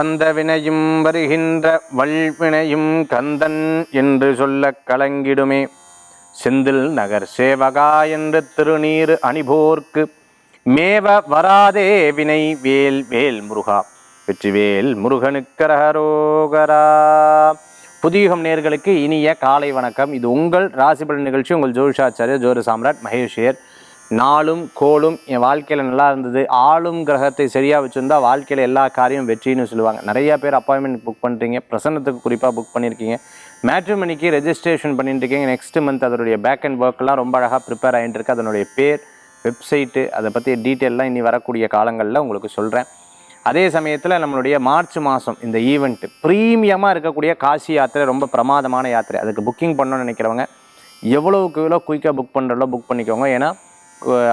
வந்த வினையும் வருகின்ற வல்வினையும் கந்தன் என்று சொல்ல கலங்கிடுமே. செந்தில் நகர் சேவகா என்று திருநீர் அணிபோர்க்கு மேவ வராதே வினை வேல் வேல் முருகா. வெற்றிவேல் முருகனுக்கரகரோகரா புதியுகம் நேர்களுக்கு இனிய காலை வணக்கம். இது உங்கள் ராசிபலன் நிகழ்ச்சி. உங்கள் ஜோஷாச்சாரிய ஜோர சாம்ராட் மகேஷியர் நாளும் கோளும் என் வாழ்க்கையில் நல்லா இருந்தது. ஆளும் கிரகத்தை சரியாக வச்சுருந்தா வாழ்க்கையில் எல்லா காரியம் வெற்றின்னு சொல்லுவாங்க. நிறையா பேர் அப்பாயின்மெண்ட் புக் பண்ணுறீங்க பிரசன்னத்துக்கு குறிப்பாக புக் பண்ணியிருக்கீங்க. மேட்ரிமணிக்கு ரெஜிஸ்ட்ரேஷன் பண்ணிட்டு இருக்கீங்க. நெக்ஸ்ட் மந்த் அதனுடைய பேக் அண்ட் ஒர்க்லாம் ரொம்ப அழகாக ப்ரிப்பேர் ஆகிட்டு இருக்கு. அதனுடைய பேர் வெப்சைட்டு அதை பற்றி டீட்டெயிலாம் இனி வரக்கூடிய காலங்களில் உங்களுக்கு சொல்கிறேன் அதே சமயத்தில் நம்மளுடைய மார்ச் மாதம் இந்த ஈவெண்ட்டு ப்ரீமியமாக இருக்கக்கூடிய காசி யாத்திரை ரொம்ப பிரமாதமான யாத்திரை. அதுக்கு புக்கிங் பண்ணணும்னு நினைக்கிறவங்க எவ்வளோக்கு எவ்வளோ குயிக்காக புக் பண்ணுறதோ புக் பண்ணிக்கோங்க. ஏன்னா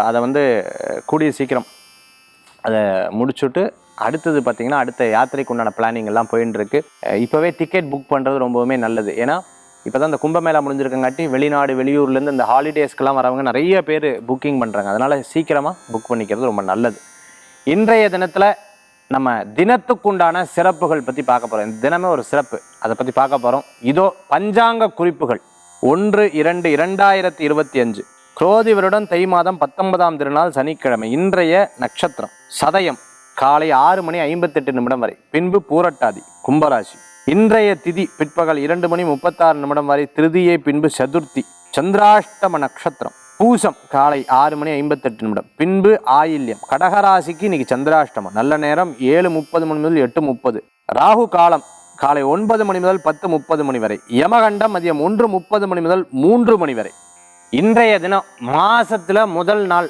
அதை வந்து கூடிய சீக்கிரம் அதை முடிச்சுட்டு அடுத்தது பார்த்திங்கன்னா அடுத்த யாத்திரைக்கு உண்டான பிளானிங் எல்லாம் போயின்னு இருக்கு இப்போவே டிக்கெட் புக் பண்ணுறது ரொம்பவுமே நல்லது. ஏன்னா இப்போ தான் இந்த கும்பமேளா முடிஞ்சிருக்கங்காட்டி வெளிநாடு வெளியூர்லேருந்து இந்த ஹாலிடேஸ்க்கெல்லாம் வரவங்க நிறைய பேர் புக்கிங் பண்ணுறாங்க அதனால் சீக்கிரமாக புக் பண்ணிக்கிறது ரொம்ப நல்லது. இன்றைய தினத்தில் நம்ம தினத்துக்குண்டான சிறப்புகள் பற்றி பார்க்க போகிறோம் இந்த தினமே ஒரு சிறப்பு. அதை பற்றி பார்க்க போகிறோம் இதோ பஞ்சாங்க குறிப்புகள். ஒன்று இரண்டு இரண்டாயிரத்தி இருபத்தி அஞ்சு. குரோதி வருடம் தை மாதம் பத்தொன்பதாம் திருநாள் சனிக்கிழமை இன்றைய நட்சத்திரம் சதயம் காலை ஆறு மணி ஐம்பத்தெட்டு நிமிடம் வரை பின்பு பூரட்டாதி கும்பராசி. இன்றைய திதி பிற்பகல் இரண்டு மணி முப்பத்தாறு நிமிடம் வரை திருதியை பின்பு சதுர்த்தி சந்திராஷ்டம நட்சத்திரம் பூசம் காலை ஆறு மணி ஐம்பத்தெட்டு நிமிடம் பின்பு ஆயில்யம் கடகராசிக்கு இன்னைக்கு சந்திராஷ்டமம் நல்ல நேரம் ஏழு முப்பது மணி முதல் எட்டு முப்பது ராகு காலம் காலை ஒன்பது மணி முதல் பத்து முப்பது மணி வரை யமகண்டம் மதியம் ஒன்று முப்பது மணி முதல் மூன்று மணி வரை. இன்றைய தினம் மாசத்துல முதல் நாள்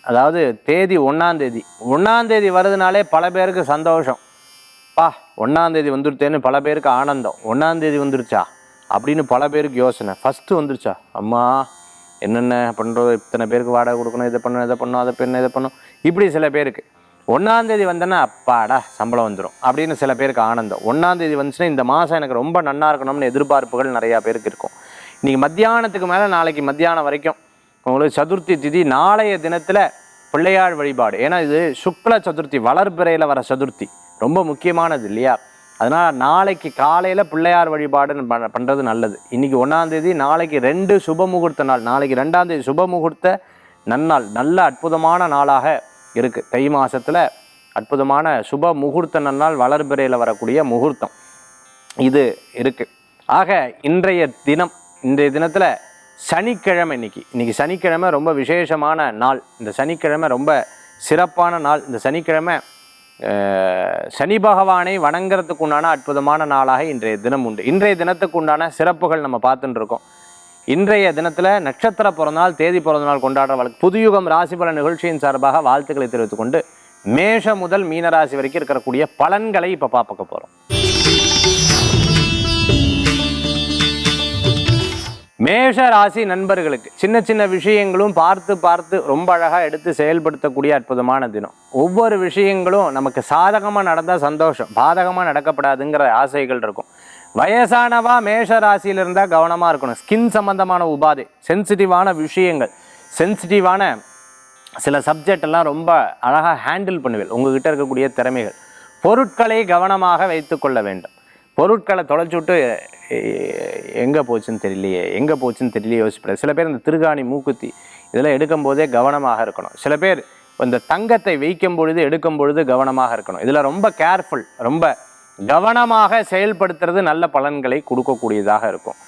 அதாவது தேதி ஒன்றாந்தேதி ஒன்றாந்தேதி வர்றதுனாலே பல பேருக்கு சந்தோஷம். பா ஒன்றாந்தேதி வந்துருச்சேன்னு வந்துருத்தேன்னு பல பேருக்கு ஆனந்தம். ஒன்றாந்தேதி வந்துருச்சா? அப்படின்னு பல பேருக்கு யோசனை. ஃபஸ்ட்டு வந்துருச்சா? அம்மா என்னென்ன பண்ணுறோம் இத்தனை பேருக்கு வாடகை கொடுக்கணும் இதை பண்ணணும் இதை பண்ணணும் அதை பண்ணணும் இதை பண்ணணும். இப்படி சில பேருக்கு. ஒன்றாந்தேதி வந்தேன்னா அப்பாடா சம்பளம் வந்துடும் அப்படின்னு சில பேருக்கு ஆனந்தம். ஒன்றாந்தேதி வந்துச்சுன்னா இந்த மாதம் எனக்கு ரொம்ப நன்னா இருக்கணும்னு எதிர்பார்ப்புகள் நிறையா பேருக்கு இருக்கும். இன்றைக்கி மத்தியானத்துக்கு மேலே நாளைக்கு மத்தியானம் வரைக்கும் உங்களுக்கு சதுர்த்தி திதி நாளைய தினத்தில் பிள்ளையார் வழிபாடு. ஏன்னா இது சுக்ல சதுர்த்தி வளர்பிறையில் வர சதுர்த்தி. ரொம்ப முக்கியமானது இல்லையா? அதனால் நாளைக்கு காலையில் பிள்ளையார் வழிபாடு ப- பண்ணுறது நல்லது. இன்னைக்கு ஒன்றாந்தேதி நாளைக்கு ரெண்டு சுப முகூர்த்த நாள். நாளைக்கு ரெண்டாந்தேதி சுப முகூர்த்த நன்னாள். நல்ல அற்புதமான நாளாக இருக்குது தை மாதத்தில் அற்புதமான சுப முகூர்த்த நன்னாள் வளர்பிறையில் வரக்கூடிய முகூர்த்தம். இது இருக்குது ஆக இன்றைய தினம் இன்றைய தினத்துல சனிக்கிழமை இன்னைக்கு. இன்னைக்கு சனிக்கிழமை ரொம்ப விசேஷமான நாள். இந்த சனிக்கிழமை ரொம்ப சிறப்பான நாள். இந்த சனிக்கிழமை அஹ், சனி பகவானை வணங்குறதுக்கு உண்டான அற்புதமான நாளாக இன்றைய தினம் உண்டு. இன்றைய தினத்துக்கு உண்டான சிறப்புகள் நம்ம பார்த்துட்டு இருக்கோம். இன்றைய தினத்தில் நட்சத்திர பிறந்தநாள் தேதி பிறந்தநாள் கொண்டாடுறவர்களுக்கு புதுயுகம் ராசிபல நிகழ்ச்சியின் சார்பாக வாழ்த்துக்களை தெரிவித்துக்கொண்டு மேஷ முதல் மீனராசி வரைக்கும் இருக்கக்கூடிய பலன்களை இப்போ பார்க்க போகிறோம் மேஷ ராசி நண்பர்களுக்கு சின்ன சின்ன விஷயங்களும் பார்த்து பார்த்து ரொம்ப அழகாக எடுத்து செயல்படுத்தக்கூடிய அற்புதமான தினம். ஒவ்வொரு விஷயங்களும் நமக்கு சாதகமாக நடந்தால் சந்தோஷம். பாதகமாக நடக்கப்படாதுங்கிற ஆசைகள் இருக்கும். வயசானவா மேஷ ராசியில் இருந்தால் கவனமாக இருக்கணும். ஸ்கின் சம்பந்தமான உபாதை சென்சிட்டிவான விஷயங்கள் சென்சிட்டிவான சில சப்ஜெக்ட் எல்லாம் ரொம்ப அழகாக ஹேண்டில் பண்ணுவேன். உங்ககிட்ட இருக்கக்கூடிய திறமைகள். பொருட்களை கவனமாக வைத்துக்கொள்ள வேண்டும். பொருட்களை தொலைச்சு விட்டு எங்கே போச்சுன்னு தெரியலையே எங்கே போச்சுன்னு தெரியலையே யோசிப்பேன். சில பேர் இந்த திருகாணி மூக்குத்தி இதெல்லாம் எடுக்கும் போதே கவனமாக இருக்கணும். சில பேர் இந்த தங்கத்தை வைக்கும் பொழுது எடுக்கும் பொழுது கவனமாக இருக்கணும். இதில் ரொம்ப கேர்ஃபுல் ரொம்ப கவனமாக செயல்படுத்துறது நல்ல பலன்களை கொடுக்கக்கூடியதாக இருக்கும்.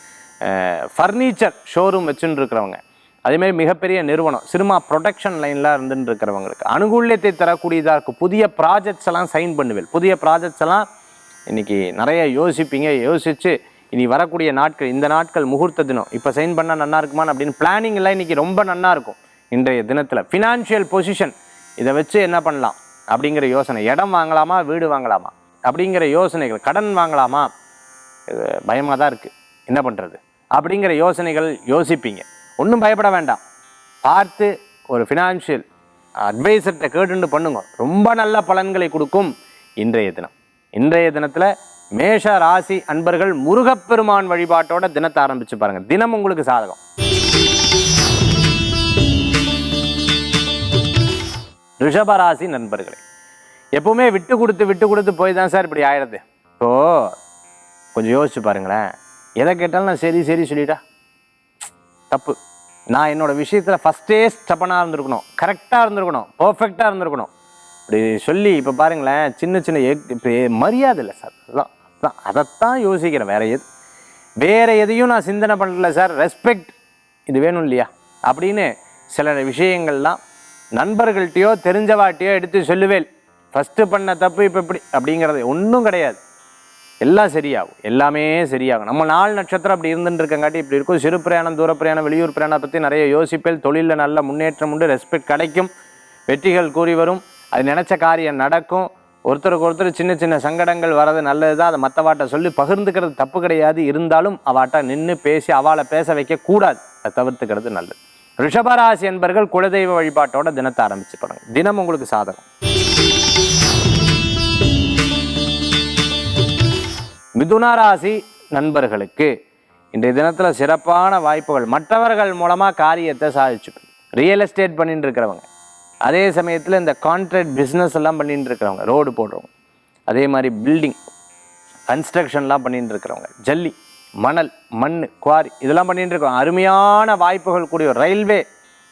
ஃபர்னிச்சர் ஷோரூம் வச்சுன்னு இருக்கிறவங்க அதேமாதிரி மிகப்பெரிய நிறுவனம் சினிமா ப்ரொடக்ஷன் லைனில் இருந்துட்டு இருக்கிறவங்களுக்கு அனுகூல்யத்தை தரக்கூடியதாக இருக்கும் புதிய ப்ராஜெக்ட்ஸ் எல்லாம் சைன் பண்ணுவேன். புதிய ப்ராஜெக்ட்ஸ் எல்லாம் இன்னைக்கு நிறைய யோசிப்பீங்க யோசித்து இனி வரக்கூடிய நாட்கள் இந்த நாட்கள் முகூர்த்த தினம். இப்போ சைன் பண்ணால் நல்லா இருக்குமான்னு அப்படின்னு பிளானிங் எல்லாம் இன்னைக்கு ரொம்ப நல்லா இருக்கும். இன்றைய தினத்தில் ஃபினான்ஷியல் பொசிஷன் இதை வச்சு என்ன பண்ணலாம்? அப்படிங்கிற யோசனை. இடம் வாங்கலாமா வீடு வாங்கலாமா? அப்படிங்கிற யோசனைகள். கடன் வாங்கலாமா? பயமாக தான் இருக்குது என்ன பண்ணுறது அப்படிங்கிற யோசனைகள் யோசிப்பீங்க. ஒன்றும் பயப்பட வேண்டாம். பார்த்து ஒரு ஃபினான்ஷியல் அட்வைசர்கிட்ட கேட்டுண்டு பண்ணுங்க. ரொம்ப நல்ல பலன்களை கொடுக்கும் இன்றைய தினம். இன்றைய தினத்தில் மேஷ ராசி அன்பர்கள் முருகப்பெருமான் வழிபாட்டோட தினத்தை ஆரம்பிச்சு பாருங்க. தினம் உங்களுக்கு சாதகம். ரிஷபராசி நண்பர்களே எப்பவுமே விட்டு கொடுத்து விட்டு கொடுத்து போய் தான் சார் இப்படி ஆயிடுது. ஓ கொஞ்சம் யோசிச்சு பாருங்களேன். எதை கேட்டாலும் நான் சரி சரி சொல்லிட்டா? தப்பு. நான் என்னோட விஷயத்தில் ஃபஸ்ட்டே ஸ்டப்பனாக இருந்திருக்கணும். கரெக்டாக இருந்திருக்கணும். பர்ஃபெக்டாக இருந்திருக்கணும். அப்படி சொல்லி இப்போ பாருங்களேன் சின்ன சின்ன இப்போ மரியாதை இல்லை சார். அதான் அதான். அதைத்தான் யோசிக்கிறேன். வேற எது வேற எதையும் நான் சிந்தனை பண்ணல சார். ரெஸ்பெக்ட் இது வேணும் இல்லையா? அப்படின்னு சில விஷயங்கள்லாம் நண்பர்கள்ட்டையோ தெரிஞ்சவாட்டையோ எடுத்து சொல்லுவேன். ஃபஸ்ட்டு பண்ண தப்பு இப்போ இப்படி அப்படிங்கிறது ஒன்றும் கிடையாது. எல்லாம் சரியாகும். எல்லாமே சரியாகும். நம்ம நாலு நட்சத்திரம் அப்படி இருந்துட்டு இருக்கங்காட்டி இப்படி இருக்கும். சிறு பிரயாணம் தூர பிரயாணம் வெளியூர் பிரயாணம் பற்றி நிறைய யோசிப்பேல் தொழிலில் நல்ல முன்னேற்றம் உண்டு. ரெஸ்பெக்ட் கிடைக்கும். வெற்றிகள் கூறி வரும். அது நினச்ச காரியம் நடக்கும். ஒருத்தருக்கு ஒருத்தர் சின்ன சின்ன சங்கடங்கள் வர்றது நல்லது தான் அதை மற்றவாட்ட சொல்லி பகிர்ந்துக்கிறது தப்பு கிடையாது. இருந்தாலும் அவாட்ட நின்று பேசி அவளை பேச வைக்க கூடாது. அதை தவிர்த்துக்கிறது நல்லது. ரிஷபராசி என்பர்கள் குலதெய்வ வழிபாட்டோட தினத்தை ஆரம்பிச்சு பாருங்க. தினம் உங்களுக்கு சாதகம். மிதுன ராசி நண்பர்களுக்கு இன்றைய தினத்தில் சிறப்பான வாய்ப்புகள். மற்றவர்கள் மூலமாக காரியத்தை சாதிச்சுக்கணும். ரியல் எஸ்டேட் பண்ணிட்டு இருக்கிறவங்க. அதே சமயத்தில் இந்த கான்ட்ராக்ட் பிஸ்னஸ் எல்லாம் பண்ணிட்டு இருக்கிறவங்க ரோடு போடுறவங்க அதே மாதிரி பில்டிங் கன்ஸ்ட்ரக்ஷன்லாம் பண்ணிட்டு இருக்கிறவங்க ஜல்லி மணல் மண் குவாரி இதெல்லாம் பண்ணிட்டு இருக்கிறோம் அருமையான வாய்ப்புகள் கூடிய ரயில்வே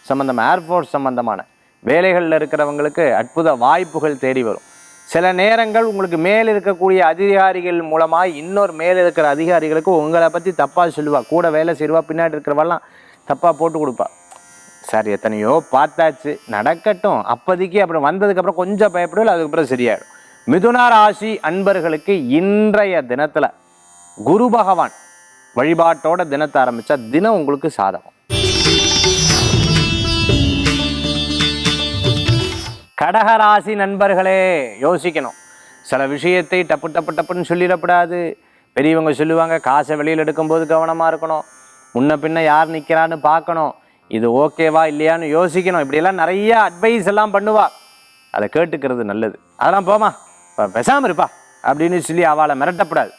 சம்மந்தமாக ஏர்ஃபோர்ஸ் சம்மந்தமான வேலைகளில் இருக்கிறவங்களுக்கு அற்புத வாய்ப்புகள் தேடி வரும். சில நேரங்கள் உங்களுக்கு மேல் இருக்கக்கூடிய அதிகாரிகள் மூலமாக இன்னொரு மேல் இருக்கிற அதிகாரிகளுக்கு உங்களை பற்றி தப்பாக சொல்லுவாள் கூட வேலை செய்வா பின்னாடி இருக்கிறவெல்லாம் தப்பாக போட்டு கொடுப்பா. சார் எத்தனையோ பார்த்தாச்சு. நடக்கட்டும். அப்போதைக்கு அப்புறம் வந்ததுக்கப்புறம் கொஞ்சம் பயப்படுவோம் அதுக்கப்புறம் சரியாயிடும். மிதுன ராசி அன்பர்களுக்கு இன்றைய தினத்தில் குரு பகவான் வழிபாட்டோட தினத்தை ஆரம்பித்தா தினம் உங்களுக்கு சாதகம். கடகராசி நண்பர்களே யோசிக்கணும். சில விஷயத்தை டப்பு டப்பு டப்புன்னு சொல்லிடக்கூடாது பெரியவங்க சொல்லுவாங்க காசை வெளியில் எடுக்கும்போது கவனமாக இருக்கணும். முன்ன பின்ன யார் நிற்கிறான்னு பார்க்கணும். இது ஓகேவா இல்லையான்னு யோசிக்கணும். இப்படியெல்லாம் நிறைய அட்வைஸ் எல்லாம் பண்ணுவா. அதை கேட்டுக்கிறது நல்லது. அதெல்லாம் போமா பேசாமல் இருப்பா. அப்படின்னு சொல்லி அவளை மிரட்டக்கூடாது.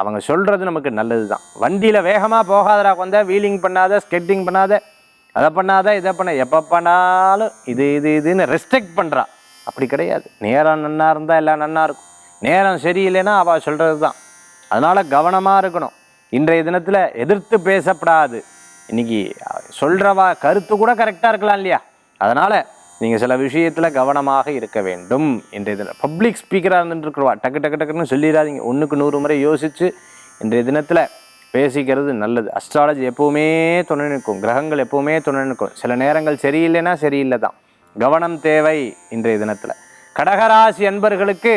அவங்க சொல்கிறது நமக்கு நல்லது தான் வண்டியில் வேகமாக போகாதடா கொஞ்சம் வீலிங் பண்ணாத ஸ்கெட்டிங் பண்ணாத அதை பண்ணாத இதை பண்ண எப்போ பண்ணாலும் இது இது இதுன்னு ரெஸ்ட்ரிக்ட் பண்ணுறா அப்படி கிடையாது. நேரம் நன்னா இருந்தால் எல்லாம் நன்னா இருக்கும். நேரம் சரியில்லைன்னா அவள் சொல்கிறது தான் அதனால் கவனமாக இருக்கணும். இன்றைய தினத்தில் எதிர்த்து பேசப்படாது. இன்னைக்கு சொல்கிறவா கருத்து கூட கரெக்டாக இருக்கலாம் இல்லையா? அதனால் நீங்கள் சில விஷயத்தில் கவனமாக இருக்க வேண்டும். இன்றைய தினம் பப்ளிக் ஸ்பீக்கராக இருந்துட்டுருக்குறவா டக்கு டக்கு டக்குன்னு சொல்லிடாதீங்க. ஒன்றுக்கு நூறு முறை யோசித்து இன்றைய தினத்தில் பேசிக்கிறது நல்லது. அஸ்ட்ராலஜி எப்போவுமே துணை நிற்கும். கிரகங்கள் எப்போவுமே துணை நிற்கும். சில நேரங்கள் சரியில்லைன்னா சரியில்லை தான் கவனம் தேவை இன்றைய தினத்தில். கடகராசி அன்பர்களுக்கு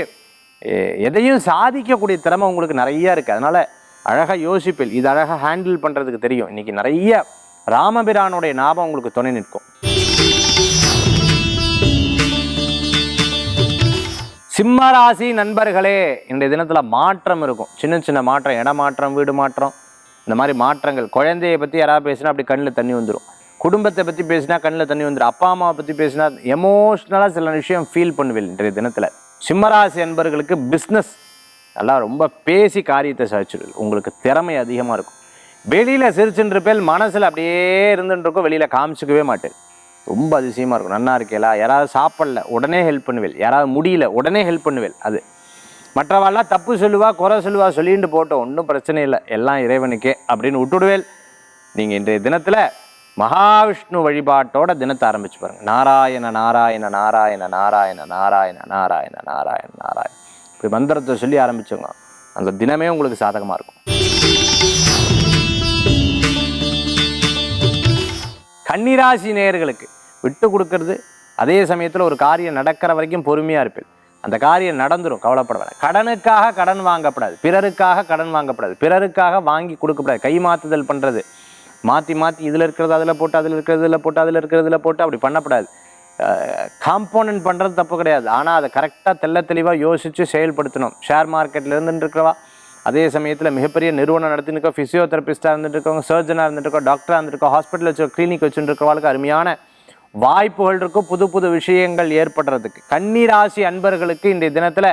எதையும் சாதிக்கக்கூடிய திறமை உங்களுக்கு நிறைய இருக்குது அதனால் அழகாக யோசிப்பில் இது அழகாக ஹேண்டில் பண்ணுறதுக்கு தெரியும். இன்றைக்கி நிறைய ராமபிரானுடைய ஞாபகம் உங்களுக்கு துணை நிற்கும். சிம்மராசி நண்பர்களே இந்த தினத்தில் மாற்றம் இருக்கும். சின்ன சின்ன மாற்றம் இடமாற்றம் வீடு மாற்றம் இந்த மாதிரி மாற்றங்கள். குழந்தையை பற்றி யாராவது பேசினா அப்படி கண்ணில் தண்ணி வந்துடும் குடும்பத்தை பற்றி பேசினா கண்ணில் தண்ணி வந்துடும் அப்பா அம்மாவை பற்றி பேசினா எமோஷ்னலாக சில விஷயம் ஃபீல் பண்ணுவேன் இன்றைய தினத்தில். சிம்மராசி நண்பர்களுக்கு பிஸ்னஸ் நல்லா ரொம்ப பேசி காரியத்தை சாதிச்சிடுது உங்களுக்கு திறமை அதிகமாக இருக்கும். வெளியில் சிரிச்சுன்ற பேர் மனசில் அப்படியே இருந்துட்டுருக்கோம் வெளியில் காமிச்சிக்கவே மாட்டேன். ரொம்ப அதிசயமாக இருக்கும். நன்னா இருக்கேலா யாராவது சாப்பிடல உடனே ஹெல்ப் பண்ணுவேன் யாராவது முடியல உடனே ஹெல்ப் பண்ணுவேன் அது. மற்றவாள்லாம் தப்பு சொல்லுவா குறை சொல்லுவா சொல்லிட்டு போட்டோம். ஒன்றும் பிரச்சனை இல்லை. எல்லாம் இறைவனுக்கே அப்படின்னு விட்டுடுவேல் நீங்கள் இன்றைய தினத்தில் மகாவிஷ்ணு வழிபாட்டோட தினத்தை ஆரம்பிச்சு பாருங்க. நாராயண நாராயண நாராயண நாராயண நாராயண நாராயண நாராயண நாராயண இப்படி மந்திரத்தை சொல்லி ஆரம்பிச்சோங்க அந்த தினமே உங்களுக்கு சாதகமாக இருக்கும். கன்னிராசி நேயர்களுக்கு விட்டு கொடுக்கறது அதே சமயத்தில் ஒரு காரியம் நடக்கிற வரைக்கும் பொறுமையாக இருப்பேன் அந்த காரியம் நடந்துரும் கவலைப்பட வேணாம் கடனுக்காக கடன் வாங்கப்படாது பிறருக்காக கடன் வாங்கப்படாது பிறருக்காக வாங்கி கொடுக்கப்படாது கை மாத்துதல் பண்ணுறது மாற்றி மாற்றி இதில் இருக்கிறது அதில் போட்டு அதில் இருக்கிறது இதில் போட்டு அதில் இருக்கிறதுல போட்டு அப்படி பண்ணப்படாது. காம்போனன்ட் பண்ணுறது தப்பு கிடையாது. ஆனால் அதை கரெக்டாக தெல்ல தெளிவாக யோசித்து செயல்படுத்தணும். ஷேர் மார்க்கெட்டில் இருந்துட்டு இருக்கிறவா அதே சமயத்தில் மிகப்பெரிய நிறுவனம் நடத்தினுக்கோ ஃபிசியோதெரபிஸ்ட்டாக ஃபிசியோதெரபிஸ்டாக இருந்துட்டு இருக்கவங்க சர்ஜனாக இருந்துட்டுருக்கோ டாக்டராக இருந்துருக்கோ ஹாஸ்பிட்டல் வச்சு கிளினிக் வச்சுருக்கவாளுக்கு அருமையான வாய்ப்புகள் இருக்கும். புது புது விஷயங்கள் ஏற்படுறதுக்கு. கன்னிராசி அன்பர்களுக்கு இன்றைய தினத்தில்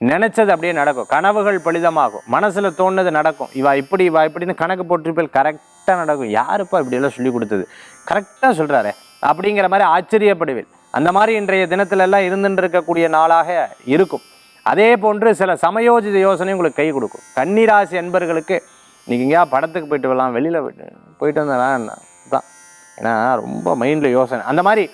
நினச்சது அப்படியே நடக்கும். கனவுகள் பலிதமாகும். மனசில் தோணுது நடக்கும். இவா இப்படி இவா இப்படின்னு கணக்கு போட்டிருப்பில் கரெக்டாக நடக்கும். யாருப்பா இப்படியெல்லாம் சொல்லி கொடுத்தது? கரெக்டாக சொல்கிறாரே அப்படிங்கிற மாதிரி ஆச்சரியப்படுவேன். அந்த மாதிரி இன்றைய தினத்திலெல்லாம் இருந்துட்டு இருக்கக்கூடிய நாளாக இருக்கும். அதே போன்று சில சமயோஜித யோசனை உங்களுக்கு கை கொடுக்கும். கன்னிராசி அன்பர்களுக்கு நீங்கள் எங்கேயா படத்துக்கு போயிட்டு வரலாம் வெளியில் போயிட்டு வந்தேன்னா தான் ஏன்னா ரொம்ப மைண்டில் யோசனை. அந்த மாதிரி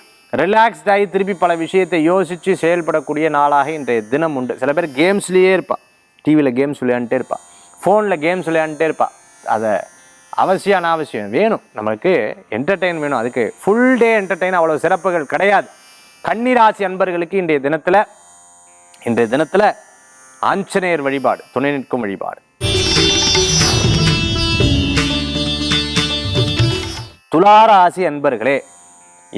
ரிலாக்ஸ்ட் ஆகி திருப்பி பல விஷயத்தை யோசித்து செயல்படக்கூடிய நாளாக இன்றைய தினம் உண்டு. சில பேர் கேம்ஸ்லேயே இருப்பாள் டிவியில் கேம்ஸ் விளையாண்டுட்டே இருப்பாள் ஃபோனில் கேம்ஸ் விளையாண்டுட்டே இருப்பாள் அதை அவசியம் அனாவசியம் வேணும். நமக்கு என்டர்டெயின் வேணும். அதுக்கு ஃபுல் டே என்டர்டெயின் அவ்வளோ சிறப்புகள் கிடையாது. கன்னிராசி அன்பர்களுக்கு இன்றைய தினத்தில் இன்றைய தினத்தில் ஆஞ்சநேயர் வழிபாடு துணை நிற்கும் வழிபாடு. துளாராசி அன்பர்களே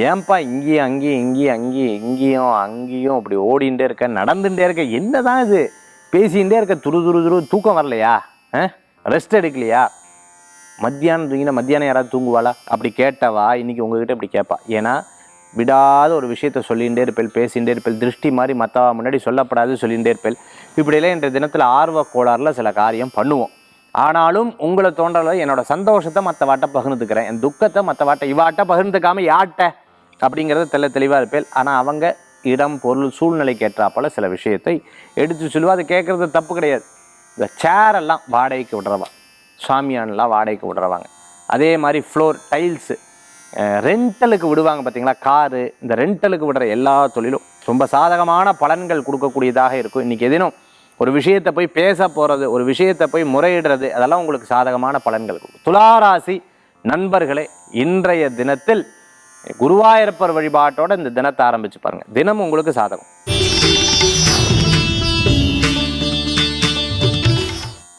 ஏன்பா இங்கேயும் அங்கேயும் இங்கேயும் அங்கேயும் இங்கேயும் அங்கேயும் அப்படி ஓடிண்டே இருக்க நடந்துட்டே இருக்க என்னதான் இது? பேசிகிட்டே இருக்க துரு துரு துரு தூக்கம் வரலையா? ரெஸ்ட் எடுக்கலையா? மத்தியானம் தூங்கினா மத்தியானம் யாராவது தூங்குவாளா? அப்படி கேட்டவா? இன்றைக்கி உங்ககிட்ட இப்படி கேட்பா ஏன்னா விடாத ஒரு விஷயத்த சொல்லிகிட்டே இருப்பேன் பேசிகிட்டே இருப்பேன் திருஷ்டி மாதிரி மற்றவா முன்னாடி சொல்லப்படாது சொல்லிகிட்டே இருப்பேன் இப்படியெல்லாம் இன்றைய தினத்தில் ஆர்வ கோளாறுல சில காரியம் பண்ணுவோம். ஆனாலும் உங்களை தோன்றல என்னோட சந்தோஷத்தை மற்ற வாட்டை பகிர்ந்துக்கிறேன். என் துக்கத்தை மற்ற வாட்டை இவாட்ட பகிர்ந்துக்காமல் யாட்ட அப்படிங்கிறத தெல்ல தெளிவாக இருப்பேன் ஆனால் அவங்க இடம் பொருள் சூழ்நிலைக்கு கேட்டாப்போல் சில விஷயத்தை எடுத்து சொல்லுவா. அது கேட்குறது தப்பு கிடையாது. இந்த சேரெல்லாம் வாடகைக்கு விடுறவா. சாமியான்லாம் வாடகைக்கு விடுறவாங்க. அதே மாதிரி ஃப்ளோர் டைல்ஸு ரெண்டலுக்கு விடுவாங்க பார்த்தீங்களா காரு இந்த ரெண்டலுக்கு விடுற எல்லா தொழிலும். ரொம்ப சாதகமான பலன்கள் கொடுக்கக்கூடியதாக இருக்கும். இன்றைக்கி எதினும் ஒரு விஷயத்தை போய் பேச போகிறது ஒரு விஷயத்தை போய் முறையிடுறது அதெல்லாம் உங்களுக்கு சாதகமான பலன்கள் கொடுக்கும். துளாராசி நண்பர்களே இன்றைய தினத்தில் குருவாயூரப்பர் வழிபாட்டோட இந்த தினத்தை ஆரம்பிச்சு பாருங்கள் தினம் உங்களுக்கு சாதகம்.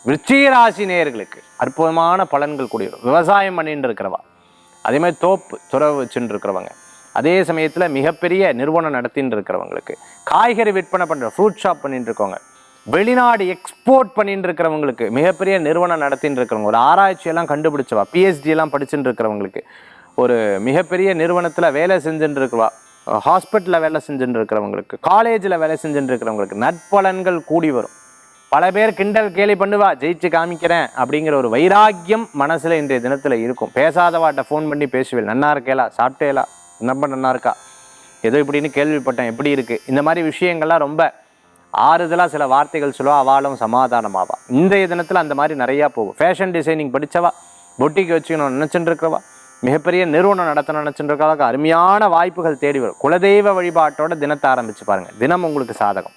விருச்சிகராசி நேயர்களுக்கு அற்புதமான பலன்கள் கூடிய விவசாயம் பண்ணிட்டு இருக்கிறவா அதே மாதிரி தோப்பு துறவு வச்சுட்டு இருக்கிறவங்க அதே சமயத்தில் மிகப்பெரிய நிறுவனம் நடத்தின்னு இருக்கிறவங்களுக்கு காய்கறி விற்பனை பண்ணுற ஃப்ரூட் ஷாப் பண்ணிட்டு இருக்கவங்க வெளிநாடு எக்ஸ்போர்ட் பண்ணிட்டு இருக்கிறவங்களுக்கு மிகப்பெரிய நிறுவனம் நடத்தின்னு இருக்கிறவங்க ஒரு ஆராய்ச்சியெல்லாம் கண்டுபிடிச்சவா பிஹெச்டி எல்லாம் படிச்சுட்டு இருக்கிறவங்களுக்கு ஒரு மிகப்பெரிய நிறுவனத்தில் வேலை செஞ்சுட்டு இருக்கிறவா ஹாஸ்பிட்டலில் வேலை செஞ்சுட்டு இருக்கிறவங்களுக்கு காலேஜில் வேலை செஞ்சுட்டு இருக்கிறவங்களுக்கு நற்பலன்கள் கூடி வரும். பல பேர் கிண்டல் கேலி பண்ணுவா ஜெயிச்சு காமிக்கிறேன் அப்படிங்கிற ஒரு வைராக்கியம் மனசில் இன்றைய தினத்தில் இருக்கும். பேசாதவாட்ட ஃபோன் பண்ணி பேசுவேன் நன்னா இருக்கேலா சாப்பிட்டேலா ரொம்ப நன்னா இருக்கா? ஏதோ இப்படின்னு கேள்விப்பட்டேன். எப்படி இருக்குது இந்த மாதிரி விஷயங்கள்லாம் ரொம்ப ஆறுதலாக சில வார்த்தைகள் சொல்லுவா அவாலும் சமாதானமாவா? இன்றைய தினத்தில் அந்த மாதிரி நிறையா போகும். ஃபேஷன் டிசைனிங் படித்தவா பொட்டிக்கு வச்சுக்கணும் நினச்சிட்டு இருக்கிறவா மிகப்பெரிய நிறுவனம் நடத்தணும் நினச்சிட்டு இருக்கிறவங்க அருமையான வாய்ப்புகள் தேடி வரும். குலதெய்வ வழிபாட்டோட தினத்தை ஆரம்பிச்சு பாருங்கள் தினம் உங்களுக்கு சாதகம்.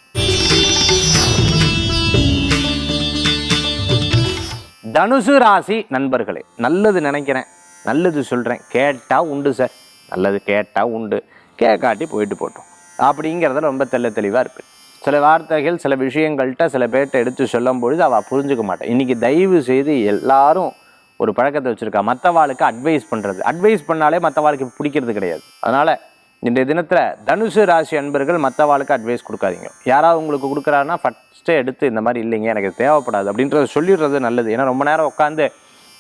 தனுசு ராசி நண்பர்களே நல்லது நினைக்கிறேன். நல்லது சொல்கிறேன் கேட்டால் உண்டு சார். நல்லது கேட்டால் உண்டு. கேட்காட்டி போயிட்டு போட்டோம். அப்படிங்கிறதுல ரொம்ப தெள்ள தெளிவாக இருப்பேன் சில வார்த்தைகள் சில விஷயங்கள்கிட்ட சில பேர்கிட்ட எடுத்து சொல்லும் பொழுது அவள் புரிஞ்சுக்க மாட்டேன் இன்றைக்கி தயவு செய்து எல்லாரும் ஒரு பழக்கத்தை வச்சுருக்கா. மற்றவாளுக்கு அட்வைஸ் பண்ணுறது அட்வைஸ் பண்ணாலே மற்றவாளுக்கு பிடிக்கிறது கிடையாது. அதனால் இன்றைய தினத்தில் தனுசு ராசி அன்பர்கள் மற்றவாளுக்கு அட்வைஸ் கொடுக்காதீங்க. யாராவது உங்களுக்கு கொடுக்குறாருன்னா ஃபஸ்ட்டே எடுத்து இந்த மாதிரி இல்லைங்க எனக்கு தேவைப்படாது அப்படின்றத சொல்லிடுறது நல்லது. ஏன்னா ரொம்ப நேரம் உட்காந்து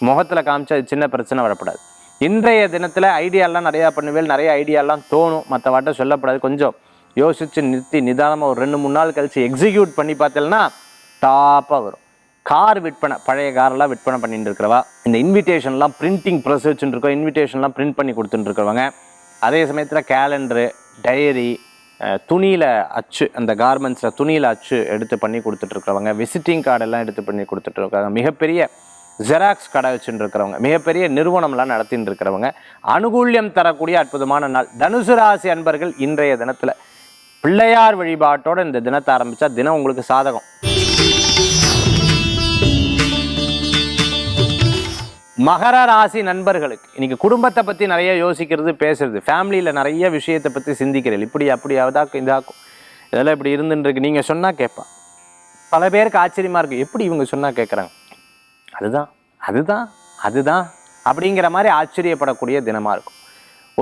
முகத்தில் காமிச்சா அது சின்ன பிரச்சனை வரப்படாது. இன்றைய தினத்தில் ஐடியாலாம் நிறையா பண்ணுவேன் நிறைய ஐடியாலாம் தோணும். மற்றவாட்ட சொல்லப்படாது. கொஞ்சம் யோசித்து நிறுத்தி நிதானமாக ஒரு ரெண்டு மூணு நாள் கழித்து எக்ஸிக்யூட் பண்ணி பார்த்தேன்னா டாப்பாக வரும். கார் விற்பனை பழைய காரெல்லாம் விற்பனை பண்ணிட்டு இருக்கிறவா? இந்த இன்விடேஷன்லாம் பிரிண்டிங் ப்ரெஸ் வச்சுட்டு இருக்கோம். இன்விடேஷன்லாம் பிரிண்ட் பண்ணி கொடுத்துட்டு இருக்கிறவங்க. அதே சமயத்தில் கேலண்டரு டைரி துணியில் அச்சு அந்த கார்மெண்ட்ஸில் துணியில் அச்சு எடுத்து பண்ணி கொடுத்துட்ருக்குறவங்க விசிட்டிங் கார்டெல்லாம் எடுத்து பண்ணி கொடுத்துட்ருக்காங்க மிகப்பெரிய ஜெராக்ஸ் கடை வச்சுருக்கிறவங்க இருக்கிறவங்க மிகப்பெரிய நிறுவனம்லாம் நடத்தின்னு இருக்கிறவங்க அனுகூல்யம் தரக்கூடிய அற்புதமான நாள். தனுசு ராசி அன்பர்கள் இன்றைய தினத்தில் பிள்ளையார் வழிபாட்டோட இந்த தினத்தை ஆரம்பித்தா தினம் உங்களுக்கு சாதகம். மகர ராசி நண்பர்களுக்கு இன்றைக்கி குடும்பத்தை பற்றி நிறைய யோசிக்கிறது பேசுறது ஃபேமிலியில் நிறைய விஷயத்தை பற்றி சிந்திக்கிறீர்கள். இப்படி அப்படி அதாக்கும் இதாக்கும் இதெல்லாம் இப்படி இருந்துருக்கு நீங்கள் சொன்னால் கேட்பான். பல பேருக்கு ஆச்சரியமாக இருக்குது எப்படி இவங்க சொன்னால் கேட்குறாங்க? அதுதான் அதுதான் அதுதான் அப்படிங்கிற மாதிரி ஆச்சரியப்படக்கூடிய தினமாக இருக்கும்.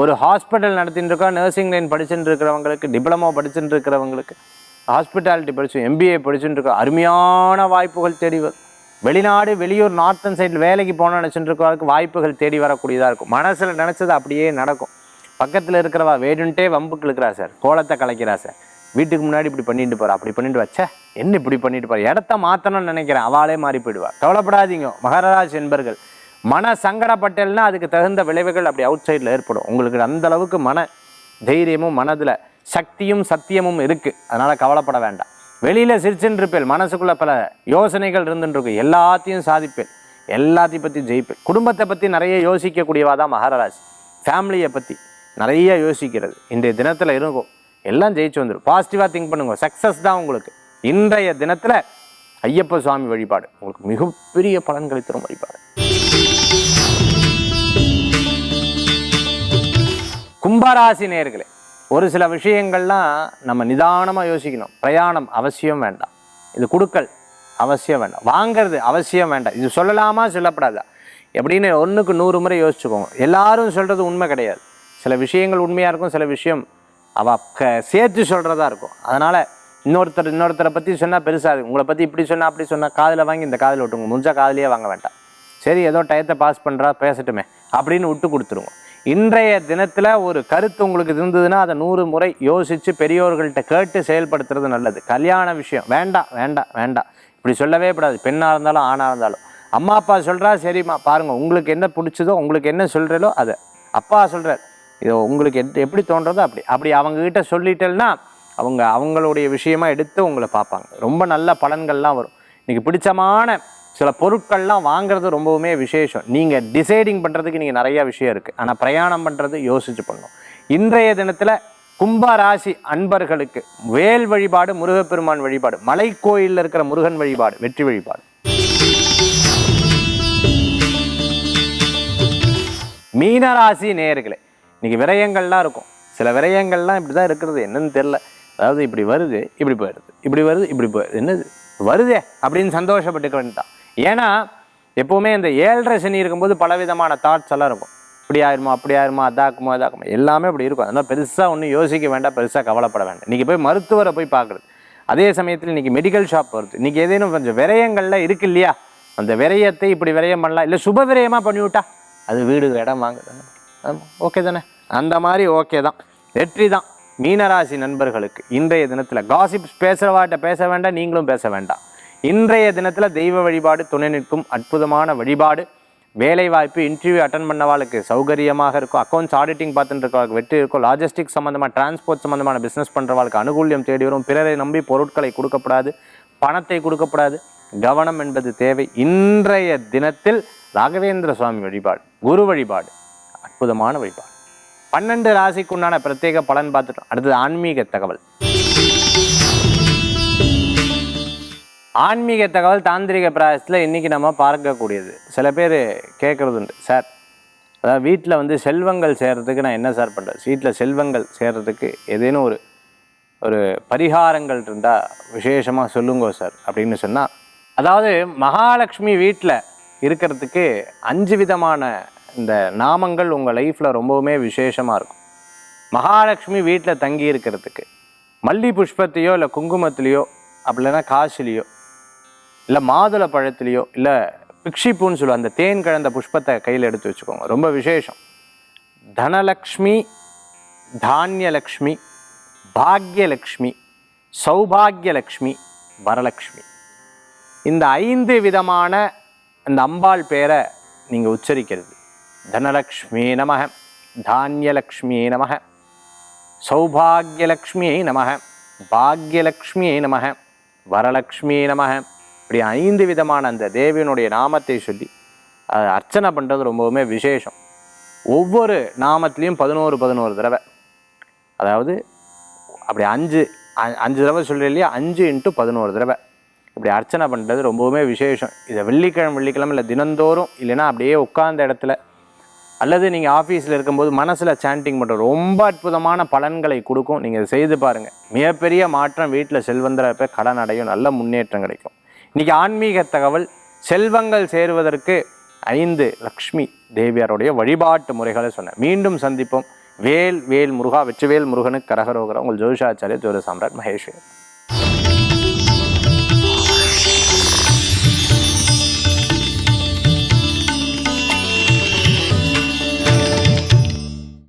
ஒரு ஹாஸ்பிட்டல் நடத்தின்னு இருக்கோம் நர்சிங் லைன் படிச்சுட்டு இருக்கிறவங்களுக்கு டிப்ளமோ படிச்சுட்டு இருக்கிறவங்களுக்கு ஹாஸ்பிட்டாலிட்டி படிச்சு எம்பிஏ படிச்சுட்டு இருக்கோம் அருமையான வாய்ப்புகள் தேடி வரும். வெளிநாடு வெளியூர் நார்த்தன் சைடில் வேலைக்கு போனோம்னு நினச்சிட்டு வாய்ப்புகள் தேடி வரக்கூடியதாக இருக்கும். மனசில் நினச்சது அப்படியே நடக்கும். பக்கத்தில் இருக்கிறவா வேணுன்ட்டே வம்புக்கு இருக்கிறா சார். கோலத்தை கலைக்கிறா சார். வீட்டுக்கு முன்னாடி இப்படி பண்ணிட்டு போறா அப்படி பண்ணிட்டு வச்ச என்ன இப்படி பண்ணிட்டு போகிற இடத்த மாற்றணும்னு நினைக்கிறேன். அவளே மாறி போயிடுவா. கவலைப்படாதீங்க. மகராஜ் என்பர்கள் மன சங்கடப்பட்டல்னா அதுக்கு தகுந்த விளைவுகள் அப்படி அவுட் சைடில் ஏற்படும். உங்களுக்கு அந்த அளவுக்கு மன தைரியமும் மனதில் சக்தியும் சத்தியமும் இருக்குது அதனால் கவலைப்பட வேண்டாம். வெளியில் சிரிச்சுருப்பேன் இருப்பேன் மனசுக்குள்ள பல யோசனைகள் இருந்துருக்கும் எல்லாத்தையும் சாதிப்பேன் எல்லாத்தையும் பற்றி ஜெயிப்பேன் குடும்பத்தை பற்றி நிறைய யோசிக்கக்கூடியவா தான் மகாராஜ் ஃபேமிலியை பற்றி நிறைய யோசிக்கிறது. இன்றைய தினத்தில் இருக்கும் எல்லாம் ஜெயிச்சு வந்துடும் பாசிட்டிவாக திங்க் பண்ணுங்க. சக்ஸஸ் தான் உங்களுக்கு. இன்றைய தினத்தில் ஐயப்ப சுவாமி வழிபாடு. உங்களுக்கு மிகப்பெரிய பலன்களை தரும் வழிபாடு. கும்பராசி நேர்களே ஒரு சில விஷயங்கள்லாம் நம்ம நிதானமாக யோசிக்கணும். பிரயாணம் அவசியம் வேண்டாம். இது கொடுக்கல் அவசியம் வேண்டாம். வாங்கிறது அவசியம் வேண்டாம். இது சொல்லலாமா சொல்லப்படாதா? எப்படின்னு ஒன்றுக்கு நூறு முறை யோசிச்சுக்கோங்க. எல்லாரும் சொல்கிறது உண்மை கிடையாது. சில விஷயங்கள் உண்மையாக இருக்கும் சில விஷயம் அவ க சேர்த்து சொல்கிறதா இருக்கும். அதனால் இன்னொருத்தர் இன்னொருத்தரை பற்றி சொன்னால் பெருசாக இருக்கும் உங்களை பற்றி இப்படி சொன்னால் அப்படி சொன்னால் காதில் வாங்கி இந்த காதில் விட்டுங்க முடிஞ்சால் காதிலேயே வாங்க வேண்டாம். சரி ஏதோ டயத்தை பாஸ் பண்ணுறா பேசட்டுமே. அப்படின்னு விட்டு கொடுத்துருவோம். இன்றைய தினத்தில் ஒரு கருத்து உங்களுக்கு இருந்ததுன்னா அதை நூறு முறை யோசித்து பெரியோர்கள்ட்ட கேட்டு செயல்படுத்துறது நல்லது. கல்யாண விஷயம். வேண்டாம் வேண்டாம் வேண்டாம் இப்படி சொல்லவே கூடாது. பெண்ணாக இருந்தாலும் ஆணாக இருந்தாலும். அம்மா அப்பா சொல்கிறா சரிம்மா. பாருங்கள் உங்களுக்கு என்ன பிடிச்சதோ உங்களுக்கு என்ன சொல்கிறீங்களோ அதை. அப்பா சொல்கிறார் இது உங்களுக்கு எட் எப்படி தோன்றதோ அப்படி. அப்படி அவங்கக்கிட்ட சொல்லிட்டேன்னா அவங்க அவங்களுடைய விஷயமா எடுத்து உங்களை பார்ப்பாங்க. ரொம்ப நல்ல பலன்கள்லாம் வரும். இன்றைக்கி பிடிச்சமான சில பொருட்கள்லாம் வாங்குறது ரொம்பவுமே விசேஷம். நீங்கள் டிசைடிங் பண்ணுறதுக்கு நீங்கள் நிறையா விஷயம் இருக்குது ஆனால் பிரயாணம் பண்ணுறது யோசிச்சு பண்ணணும் இன்றைய தினத்தில் கும்ப ராசி அன்பர்களுக்கு வேல் வழிபாடு முருகப்பெருமான் வழிபாடு மலை கோயிலில் இருக்கிற முருகன் வழிபாடு வெற்றி வழிபாடு. மீனராசி நேயர்களே இன்னைக்கு விரயங்கள்லாம் இருக்கும். சில விரயங்கள்லாம் இப்படி தான் இருக்கிறது. என்னன்னு தெரில அதாவது இப்படி வருது இப்படி போயிடுது. இப்படி வருது இப்படி போயிடுது. என்னது? வருதே அப்படின்னு சந்தோஷப்பட்டுக்க வேண்டாம் ஏன்னா எப்போவுமே இந்த ஏழரை சனி இருக்கும்போது பலவிதமான தாட்ஸ் எல்லாம் இருக்கும். இப்படி ஆயிருமா அப்படி ஆயிருமா அதாக்குமோ அதாக்குமோ எல்லாமே அப்படி இருக்கும். அதனால் பெருசாக ஒன்றும் யோசிக்க வேண்டாம் பெருசாக கவலைப்பட வேண்டாம். இன்றைக்கி போய் மருத்துவரை போய் பார்க்குறது. அதே சமயத்தில் இன்றைக்கி மெடிக்கல் ஷாப் வருது இன்றைக்கி ஏதேனும் கொஞ்சம் விரயங்கள்ல இருக்கு இல்லையா? அந்த விரயத்தை இப்படி விரயம் பண்ணலாம். இல்லை சுப விரயமாக பண்ணிவிட்டா அது வீடு இடம் வாங்குது ஓகே தானே? அந்த மாதிரி ஓகே தான். வெற்றி தான். மீனராசி நண்பர்களுக்கு இன்றைய தினத்தில் காசிப்ஸ் பேசுகிறவாட்ட பேச வேண்டாம் நீங்களும் பேச வேண்டாம். இன்றைய தினத்தில் தெய்வ வழிபாடு துணை நிற்கும் அற்புதமான வழிபாடு. வேலை வாய்ப்பு இன்டர்வியூ அட்டன் பண்ணவாளுக்கு சௌகரியமாக இருக்கும். அக்கௌண்ட்ஸ் ஆடிட்டிங் பார்த்துட்டு இருக்கவங்களுக்கு வெற்றி இருக்கும். லாஜிஸ்டிக் சம்மந்தமாக டிரான்ஸ்போர்ட் சம்மந்தமான பிஸ்னஸ் பண்ணுறவாளுக்கு அனுகூல்யம் தேடி வரும். பிறரை நம்பி பொருட்களை கொடுக்கப்படாது பணத்தை கொடுக்கப்படாது. கவனம் என்பது தேவை. இன்றைய தினத்தில் ராகவேந்திர சுவாமி வழிபாடு குரு வழிபாடு அற்புதமான வழிபாடு. பன்னெண்டு ராசிக்குண்டான பிரத்யேக பலன் பார்த்துட்டோம். அடுத்தது ஆன்மீக தகவல். ஆன்மீக தகவல் தாந்திரிக பிராயசத்தில் இன்றைக்கி நம்ம பார்க்கக்கூடியது. சில பேர் கேட்குறது உண்டு சார் அதாவது வீட்டில் வந்து செல்வங்கள் சேர்கிறதுக்கு நான் என்ன சார் பண்ணுறேன் வீட்டில் செல்வங்கள் சேர்கிறதுக்கு ஏதேனும் ஒரு ஒரு பரிகாரங்கள் இருந்தால் விசேஷமாக சொல்லுங்க சார் அப்படின்னு சொன்னால் அதாவது மகாலட்சுமி வீட்டில் இருக்கிறதுக்கு அஞ்சு விதமான இந்த நாமங்கள் உங்கள் லைஃப்பில் ரொம்பவுமே விசேஷமாக இருக்கும். மகாலட்சுமி வீட்டில் தங்கி இருக்கிறதுக்கு மல்லி புஷ்பத்தையோ இல்லை குங்குமத்திலையோ அப்படி இல்லைன்னா காசுலேயோ இல்லை மாதுளை பழத்துலேயோ இல்லை பிக்ஷிப்பூன்னு சொல்லுவோம் அந்த தேன் கலந்த புஷ்பத்தை கையில் எடுத்து வச்சுக்கோங்க. ரொம்ப விசேஷம். தனலக்ஷ்மி தானியலக்ஷ்மி பாக்யலக்ஷ்மி சௌபாகியலக்ஷ்மி வரலக்ஷ்மி. இந்த ஐந்து விதமான அந்த அம்பாள் பேரை நீங்கள் உச்சரிக்கிறது. தனலக்ஷ்மி நமக தானியலக்ஷ்மியை நமக சௌபாகியலக்ஷ்மியை நமக பாக்யலக்ஷ்மியை நமக வரலக்ஷ்மியை நமக இப்படி ஐந்து விதமான அந்த தேவியனுடைய நாமத்தை சொல்லி அதை அர்ச்சனை பண்ணுறது ரொம்பவுமே விசேஷம். ஒவ்வொரு நாமத்துலேயும் பதினோரு பதினோரு தடவை. அதாவது அப்படி அஞ்சு அஞ்சு தடவை சொல்கிறேன் இல்லையா? அஞ்சு இன்ட்டு பதினோரு தடவை. இப்படி அர்ச்சனை பண்ணுறது ரொம்பவுமே விசேஷம். இதை வெள்ளிக்கிழமை வெள்ளிக்கிழமை இல்லை தினந்தோறும் இல்லைன்னா அப்படியே உட்கார்ந்த இடத்துல அல்லது நீங்கள் ஆஃபீஸில் இருக்கும்போது மனசில் சாண்டிங் பண்ணுற ரொம்ப அற்புதமான பலன்களை கொடுக்கும். நீங்கள் இதை செய்து பாருங்கள் மிகப்பெரிய மாற்றம் வீட்டில் செல்வந்திரப்ப கடன் அடையும். நல்ல முன்னேற்றம் கிடைக்கும். இன்றைக்கி ஆன்மீக தகவல் செல்வங்கள் சேருவதற்கு ஐந்து லக்ஷ்மி தேவியாருடைய வழிபாட்டு முறைகளை சொன்னேன். மீண்டும் சந்திப்போம். வேல் வேல் முருகா வெற்றிவேல் முருகனுக்கு கரகரோகரா உங்கள் ஜோதிஷாச்சாரிய ஜோதி சாம்ராட் மகேஸ்வர்.